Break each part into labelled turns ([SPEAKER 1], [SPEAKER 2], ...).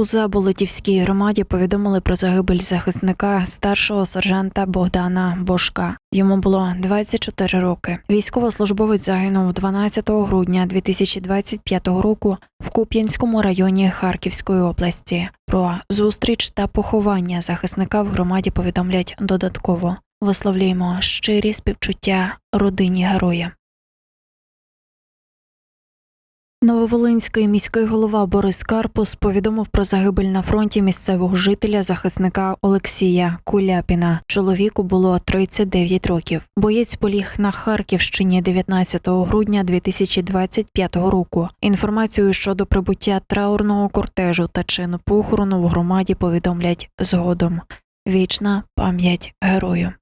[SPEAKER 1] У Заболотівській громаді повідомили про загибель захисника старшого сержанта Богдана Бошка. Йому було 24 роки. Військовослужбовець загинув 12 грудня 2025 року в Куп'янському районі Харківської області. Про зустріч та поховання захисника в громаді повідомлять додатково. Висловлюємо щирі співчуття родині героя. Нововолинський міський голова Борис Карпус повідомив про загибель на фронті місцевого жителя захисника Олексія Куляпіна. Чоловіку було 39 років. Боєць поліг на Харківщині 19 грудня 2025 року. Інформацію щодо прибуття траурного кортежу та чину похорону в громаді повідомлять згодом. Вічна пам'ять герою.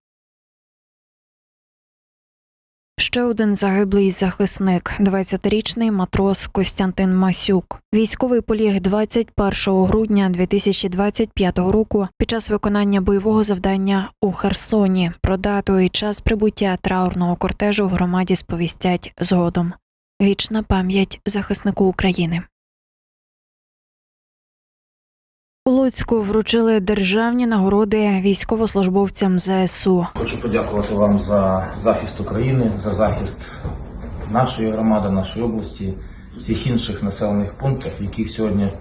[SPEAKER 1] Ще один загиблий захисник, 20-річний матрос Костянтин Масюк. Військовий поліг 21 грудня 2025 року під час виконання бойового завдання у Херсоні. Про дату і час прибуття траурного кортежу в громаді сповістять згодом. Вічна пам'ять захиснику України. Луцьку вручили державні нагороди військовослужбовцям ЗСУ.
[SPEAKER 2] Хочу подякувати вам за захист України, за захист нашої громади, нашої області, всіх інших населених пунктів, яких сьогодні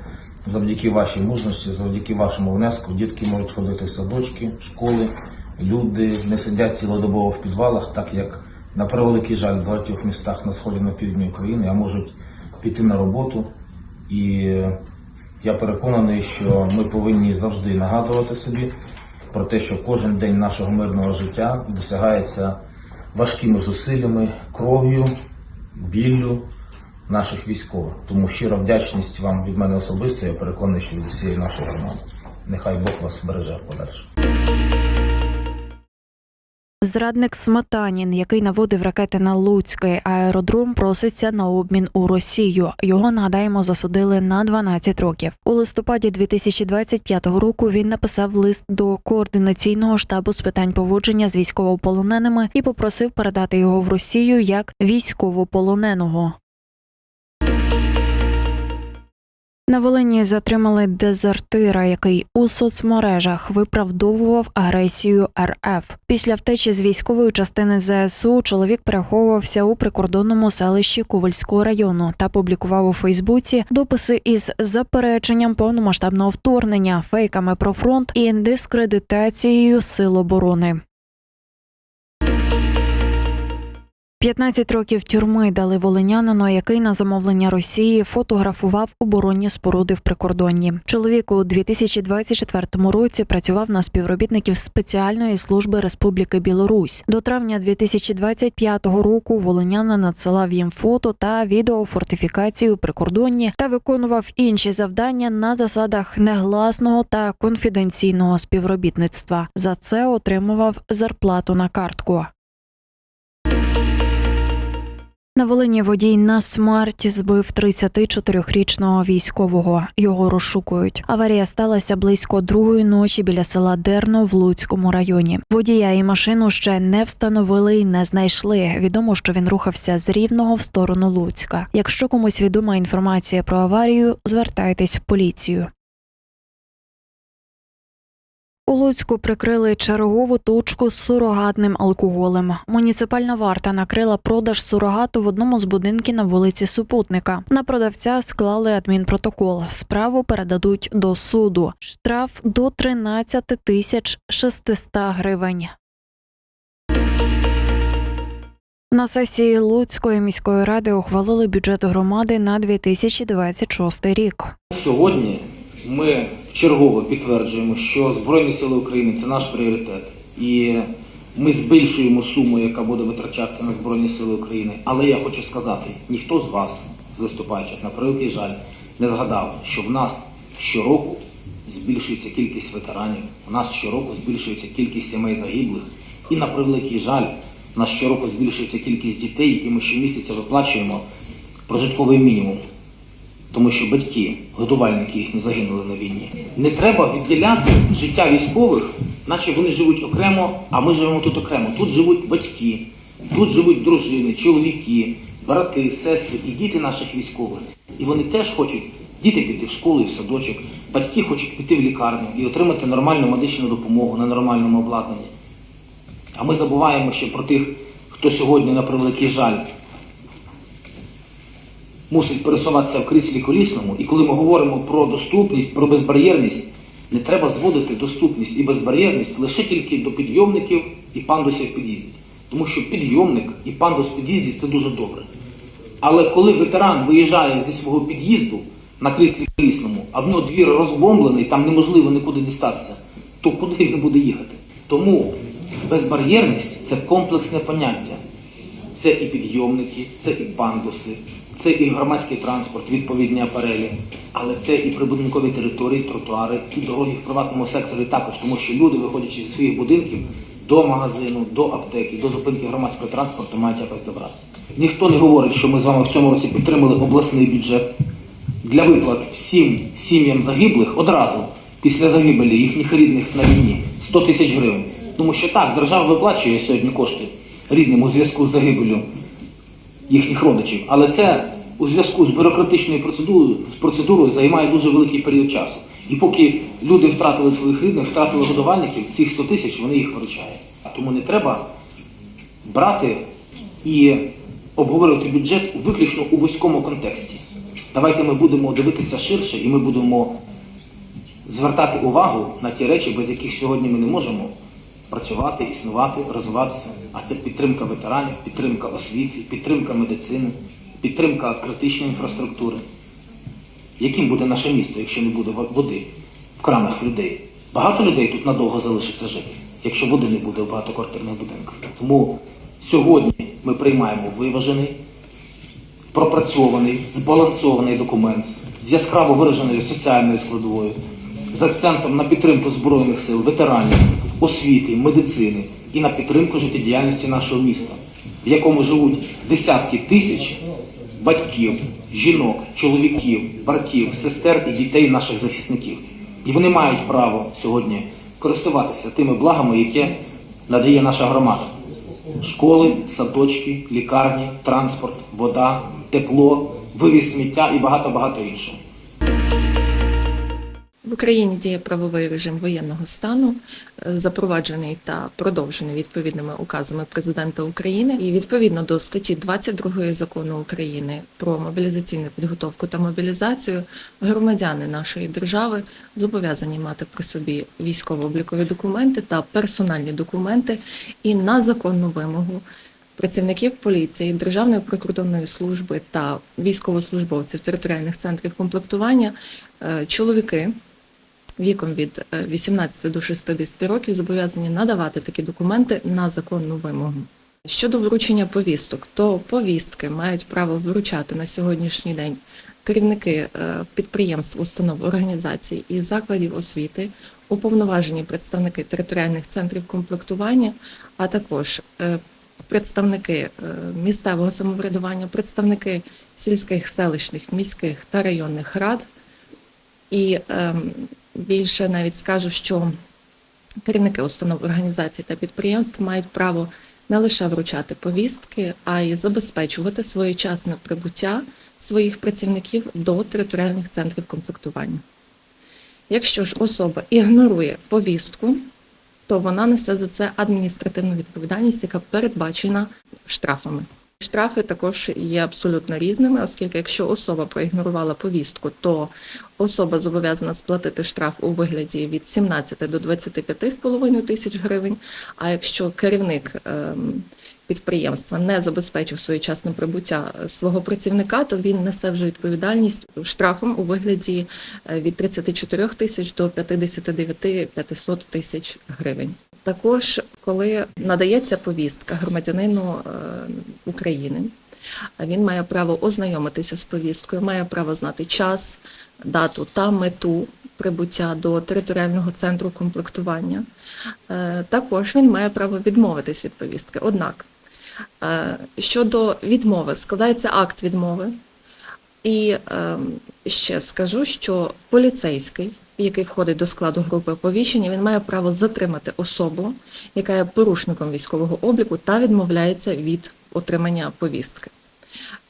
[SPEAKER 2] завдяки вашій мужності, завдяки вашому внеску, дітки можуть ходити в садочки, школи, люди не сидять цілодобово в підвалах, так як на превеликий жаль в багатьох містах на сході на півдні України, а можуть піти на роботу. І я переконаний, що ми повинні завжди нагадувати собі про те, що кожен день нашого мирного життя досягається важкими зусиллями, кров'ю, біллю наших військових. Тому щира вдячність вам від мене особисто. Я переконаний, що від усієї нашої громади. Нехай Бог вас береже в подальше.
[SPEAKER 1] Зрадник Сметанін, який наводив ракети на Луцький аеродром, проситься на обмін у Росію. Його нагадаємо засудили на 12 років. У листопаді 2025 року він написав лист до координаційного штабу з питань поводження з військовополоненими і попросив передати його в Росію як військовополоненого. На Волині затримали дезертира, який у соцмережах виправдовував агресію РФ. Після втечі з військової частини ЗСУ чоловік переховувався у прикордонному селищі Ковальського району та публікував у Фейсбуці дописи із запереченням повномасштабного вторгнення, фейками про фронт і дискредитацією сил оборони. 15 років тюрми дали волинянину, який на замовлення Росії фотографував оборонні споруди в прикордонні. Чоловік у 2024 році працював на співробітників спеціальної служби Республіки Білорусь. До травня 2025 року волинянин надсилав їм фото та відеофортифікацію у прикордонні та виконував інші завдання на засадах негласного та конфіденційного співробітництва. За це отримував зарплату на картку. На Волині водій на смерть збив 34-річного військового. Його розшукують. Аварія сталася близько другої ночі біля села Дерно в Луцькому районі. Водія і машину ще не встановили і не знайшли. Відомо, що він рухався з рівного в сторону Луцька. Якщо комусь відома інформація про аварію, звертайтесь в поліцію. У Луцьку прикрили чергову точку з сурогатним алкоголем. Муніципальна варта накрила продаж сурогату в одному з будинків на вулиці Супутника. На продавця склали адмінпротокол. Справу передадуть до суду. Штраф до 13 тисяч 600 гривень. На сесії Луцької міської ради ухвалили бюджет громади на 2026 рік.
[SPEAKER 3] Сьогодні ми вчергово підтверджуємо, що Збройні Сили України це наш пріоритет. І ми збільшуємо суму, яка буде витрачатися на Збройні Сили України. Але я хочу сказати, ніхто з вас, з виступаючих, на превеликий жаль, не згадав, що в нас щороку збільшується кількість ветеранів, у нас щороку збільшується кількість сімей загиблих. І на превеликий жаль, у нас щороку збільшується кількість дітей, які ми щомісяця виплачуємо прожитковий мінімум тому що батьки, годувальники їхні загинули на війні. Не треба відділяти життя військових, наче вони живуть окремо, а ми живемо тут окремо. Тут живуть батьки, тут живуть дружини, чоловіки, брати, сестри і діти наших військових. І вони теж хочуть діти піти в школу і в садочок, батьки хочуть піти в лікарню і отримати нормальну медичну допомогу на нормальному обладнанні. А ми забуваємо ще про тих, хто сьогодні, на превеликий жаль, мусить пересуватися в кріслі колісному. І коли ми говоримо про доступність, про безбар'єрність, не треба зводити доступність і безбар'єрність лише тільки до підйомників і пандусів в під'їзді. Тому що підйомник і пандус в під'їзді це дуже добре. Але коли ветеран виїжджає зі свого під'їзду на кріслі колісному, а в нього двір розбомблений, там неможливо нікуди дістатися, то куди він буде їхати? Тому безбар'єрність це комплексне поняття. Це і підйомники, це і пандуси, це і громадський транспорт, відповідні апарелі, але це і прибудинкові території, тротуари, і дороги в приватному секторі також, тому що люди, виходячи зі своїх будинків до магазину, до аптеки, до зупинки громадського транспорту, мають якось добратися. Ніхто не говорить, що ми з вами в цьому році підтримали обласний бюджет для виплат всім сім'ям загиблих одразу після загибелі їхніх рідних на війні 100 тисяч гривень. Тому що так, держава виплачує сьогодні кошти рідним у зв'язку з загибелю їхніх родичів, але це у зв'язку з бюрократичною процедурою, процедурою займає дуже великий період часу. І поки люди втратили своїх рідних, втратили годувальників, цих 100 тисяч вони їх виручають. Тому не треба брати і обговорювати бюджет виключно у вузькому контексті. Давайте ми будемо дивитися ширше і ми будемо звертати увагу на ті речі, без яких сьогодні ми не можемо працювати, існувати, розвиватися. А це підтримка ветеранів, підтримка освіти, підтримка медицини, підтримка критичної інфраструктури. Яким буде наше місто, якщо не буде води в кранах людей? Багато людей тут надовго залишиться жити, якщо води не буде в багатоквартирних будинках. Тому сьогодні ми приймаємо виважений, пропрацьований, збалансований документ з яскраво вираженою соціальною складовою, з акцентом на підтримку Збройних сил, ветеранів, освіти, медицини і на підтримку життєдіяльності нашого міста, в якому живуть десятки тисяч батьків, жінок, чоловіків, братів, сестер і дітей наших захисників. І вони мають право сьогодні користуватися тими благами, які надає наша громада. Школи, садочки, лікарні, транспорт, вода, тепло, вивіз сміття і багато-багато іншого.
[SPEAKER 4] В Україні діє правовий режим воєнного стану, е, запроваджений та продовжений відповідними указами президента України. І відповідно до статті 22 закону України про мобілізаційну підготовку та мобілізацію, громадяни нашої держави зобов'язані мати при собі військово-облікові документи та персональні документи і на законну вимогу. Працівників поліції, Державної прикордонної служби та військовослужбовців територіальних центрів комплектування е, чоловіки віком від е, 18 до 60 років зобов'язані надавати такі документи на законну вимогу. Щодо вручення повісток, то повістки мають право вручати на сьогоднішній день керівники е, підприємств, установ, організацій і закладів освіти, уповноважені представники територіальних центрів комплектування, а також е, представники е, місцевого самоврядування, представники сільських, селищних, міських та районних рад. І ем, більше навіть скажу, що керівники установ організацій та підприємств мають право не лише вручати повістки, а й забезпечувати своєчасне прибуття своїх працівників до територіальних центрів комплектування. Якщо ж особа ігнорує повістку, то вона несе за це адміністративну відповідальність, яка передбачена штрафами. Штрафи також є абсолютно різними, оскільки якщо особа проігнорувала повістку, то особа зобов'язана сплатити штраф у вигляді від 17 до 25,5 тисяч гривень. А якщо керівник ем, підприємства не забезпечив своєчасне прибуття свого працівника, то він несе вже відповідальність штрафом у вигляді е, від 34 тисяч до 59 500 тисяч гривень. Також, коли надається повістка громадянину е, України, він має право ознайомитися з повісткою, має право знати час, дату та мету прибуття до територіального центру комплектування. Е, Також він має право відмовитись від повістки. Однак е, щодо відмови, складається акт відмови. І е, ще скажу, що поліцейський, який входить до складу групи оповіщення, він має право затримати особу, яка є порушником військового обліку та відмовляється від отримання повістки.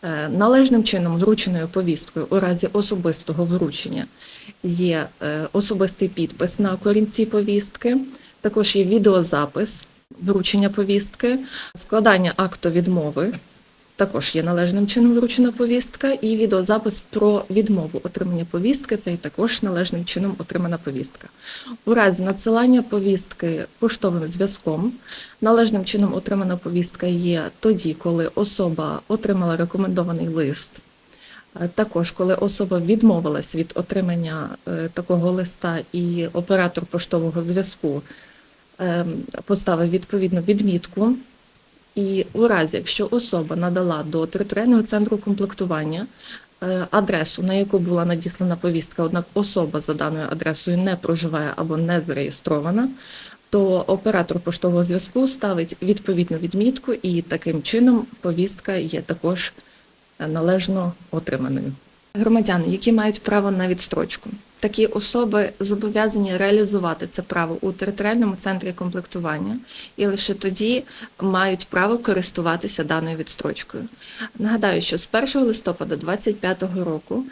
[SPEAKER 4] Е, Належним чином врученою повісткою у разі особистого вручення є е, особистий підпис на корінці повістки, також є відеозапис вручення повістки, складання акту відмови. Також є належним чином вручена повістка, і відеозапис про відмову отримання повістки це і також належним чином отримана повістка. У разі надсилання повістки поштовим зв'язком належним чином отримана повістка є тоді, коли особа отримала рекомендований лист. Е, Також, коли особа відмовилась від отримання е, такого листа, і оператор поштового зв'язку ем, поставив відповідну відмітку. І у разі, якщо особа надала до територіального центру комплектування е, адресу, на яку була надіслана повістка, однак особа за даною адресою не проживає або не зареєстрована, то оператор поштового зв'язку ставить відповідну відмітку, і таким чином повістка є також е, належно отриманою. Громадяни, які мають право на відстрочку, такі особи зобов'язані реалізувати це право у територіальному центрі комплектування і лише тоді мають право користуватися даною відстрочкою. Нагадаю, що з 1 листопада 2025 року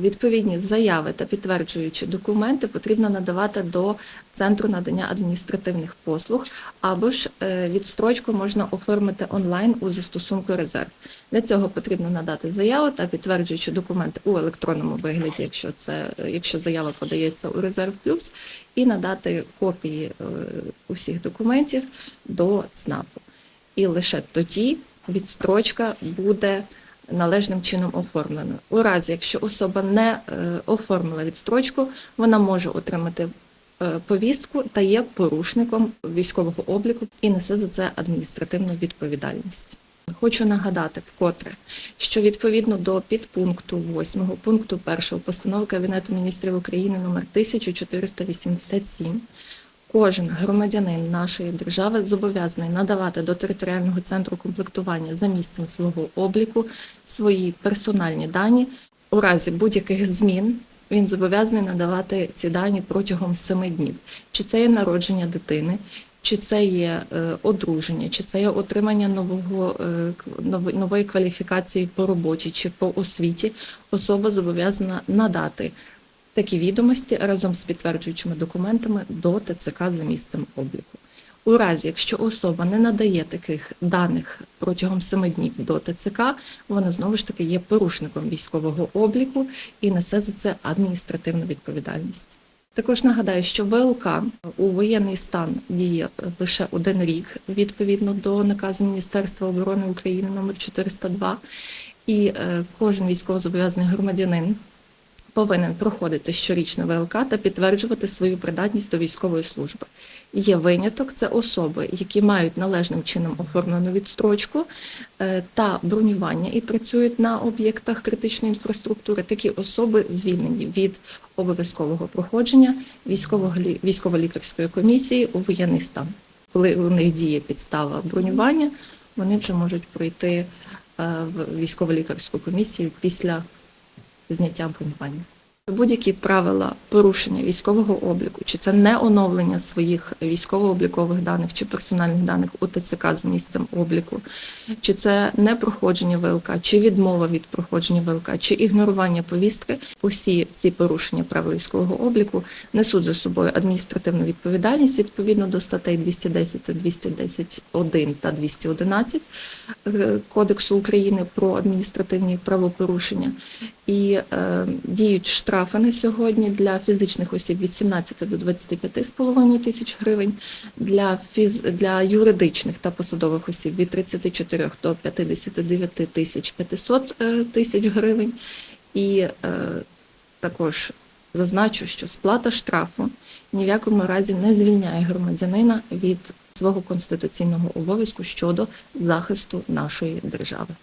[SPEAKER 4] відповідні заяви та підтверджуючі документи потрібно надавати до центру надання адміністративних послуг, або ж е, відстрочку можна оформити онлайн у застосунку резерв. Для цього потрібно надати заяву та підтверджуючі документи у електронному вигляді, якщо це якщо заява подається у резерв плюс, і надати копії е, усіх документів до ЦНАПу. І лише тоді відстрочка буде належним чином оформлена. У разі, якщо особа не е, оформила відстрочку, вона може отримати е, повістку та є порушником військового обліку і несе за це адміністративну відповідальність. Хочу нагадати вкотре, що відповідно до підпункту 8 пункту 1 постанови Кабінету міністрів України номер 1487 Кожен громадянин нашої держави зобов'язаний надавати до територіального центру комплектування за місцем свого обліку свої персональні дані. У разі будь-яких змін він зобов'язаний надавати ці дані протягом семи днів. Чи це є народження дитини, чи це є е, одруження, чи це є отримання нового е, нової кваліфікації по роботі чи по освіті, особа зобов'язана надати такі відомості разом з підтверджуючими документами до ТЦК за місцем обліку. У разі, якщо особа не надає таких даних протягом семи днів до ТЦК, вона знову ж таки є порушником військового обліку і несе за це адміністративну відповідальність. Також нагадаю, що ВЛК у воєнний стан діє лише один рік відповідно до наказу Міністерства оборони України номер 402, і е, кожен військовозобов'язаний громадянин повинен проходити щорічне ВЛК та підтверджувати свою придатність до військової служби. Є виняток це особи, які мають належним чином оформлену відстрочку е, та бронювання і працюють на об'єктах критичної інфраструктури. Такі особи звільнені від обов'язкового проходження військово-лікарської комісії у воєнний стан. Коли у них діє підстава бронювання, вони вже можуть пройти е, в військово-лікарську комісію після зняття бронювання. Будь-які правила порушення військового обліку, чи це не оновлення своїх військово-облікових даних чи персональних даних у ТЦК за місцем обліку, чи це не проходження ВЛК, чи відмова від проходження ВЛК, чи ігнорування повістки, усі ці порушення правил військового обліку несуть за собою адміністративну відповідальність відповідно до статей 210, 210.1 та 211 е, Кодексу України про адміністративні правопорушення. І е, діють штрафи на сьогодні для фізичних осіб від 17 до 25,5 тисяч гривень, для, фіз, для юридичних та посадових осіб від 34 до 59 тисяч 500 е, тисяч гривень. І е, також зазначу, що сплата штрафу ні в якому разі не звільняє громадянина від свого конституційного обов'язку щодо захисту нашої держави.